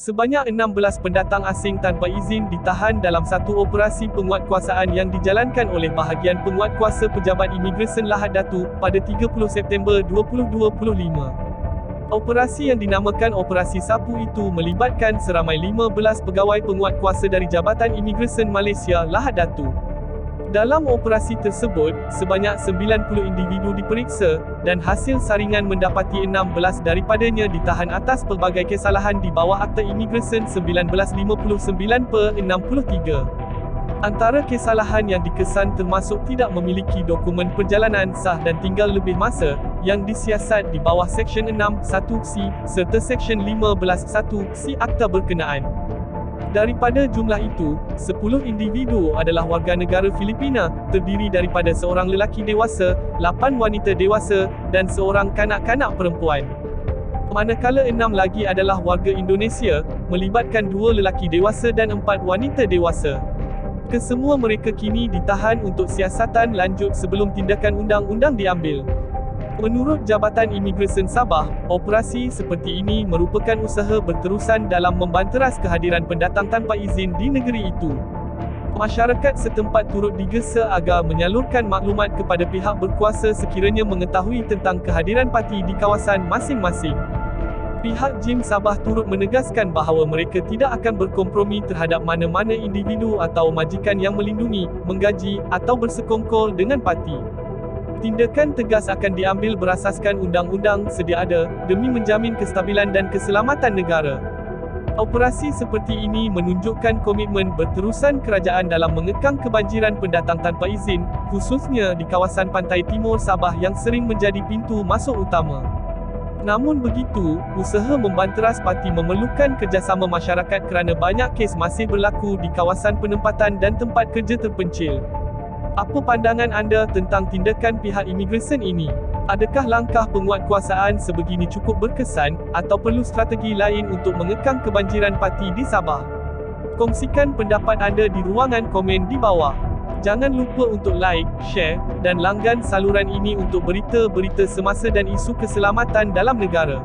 Sebanyak 16 pendatang asing tanpa izin ditahan dalam satu operasi penguatkuasaan yang dijalankan oleh bahagian penguatkuasa Pejabat Imigresen Lahad Datu pada 30 September 2025. Operasi yang dinamakan Operasi Sapu itu melibatkan seramai 15 pegawai penguatkuasa dari Jabatan Imigresen Malaysia Lahad Datu. Dalam operasi tersebut, sebanyak 90 individu diperiksa, dan hasil saringan mendapati 16 daripadanya ditahan atas pelbagai kesalahan di bawah Akta Imigresen 1959 per 63. Antara kesalahan yang dikesan termasuk tidak memiliki dokumen perjalanan sah dan tinggal lebih masa, yang disiasat di bawah Seksyen 6, 1C, serta Seksyen 15, 1C Akta berkenaan. Daripada jumlah itu, 10 individu adalah warga negara Filipina, terdiri daripada seorang lelaki dewasa, 8 wanita dewasa, dan seorang kanak-kanak perempuan. Manakala enam lagi adalah warga Indonesia, melibatkan dua lelaki dewasa dan empat wanita dewasa. Kesemua mereka kini ditahan untuk siasatan lanjut sebelum tindakan undang-undang diambil. Menurut Jabatan Imigresen Sabah, operasi seperti ini merupakan usaha berterusan dalam membanteras kehadiran pendatang tanpa izin di negeri itu. Masyarakat setempat turut digesa agar menyalurkan maklumat kepada pihak berkuasa sekiranya mengetahui tentang kehadiran parti di kawasan masing-masing. Pihak JIM Sabah turut menegaskan bahawa mereka tidak akan berkompromi terhadap mana-mana individu atau majikan yang melindungi, menggaji, atau bersekongkol dengan parti. Tindakan tegas akan diambil berasaskan undang-undang sedia ada, demi menjamin kestabilan dan keselamatan negara. Operasi seperti ini menunjukkan komitmen berterusan kerajaan dalam mengekang kebanjiran pendatang tanpa izin, khususnya di kawasan pantai timur Sabah yang sering menjadi pintu masuk utama. Namun begitu, usaha membanteras parti memerlukan kerjasama masyarakat kerana banyak kes masih berlaku di kawasan penempatan dan tempat kerja terpencil. Apa pandangan anda tentang tindakan pihak imigresen ini? Adakah langkah penguatkuasaan sebegini cukup berkesan, atau perlu strategi lain untuk mengekang kebanjiran parti di Sabah? Kongsikan pendapat anda di ruangan komen di bawah. Jangan lupa untuk like, share, dan langgan saluran ini untuk berita-berita semasa dan isu keselamatan dalam negara.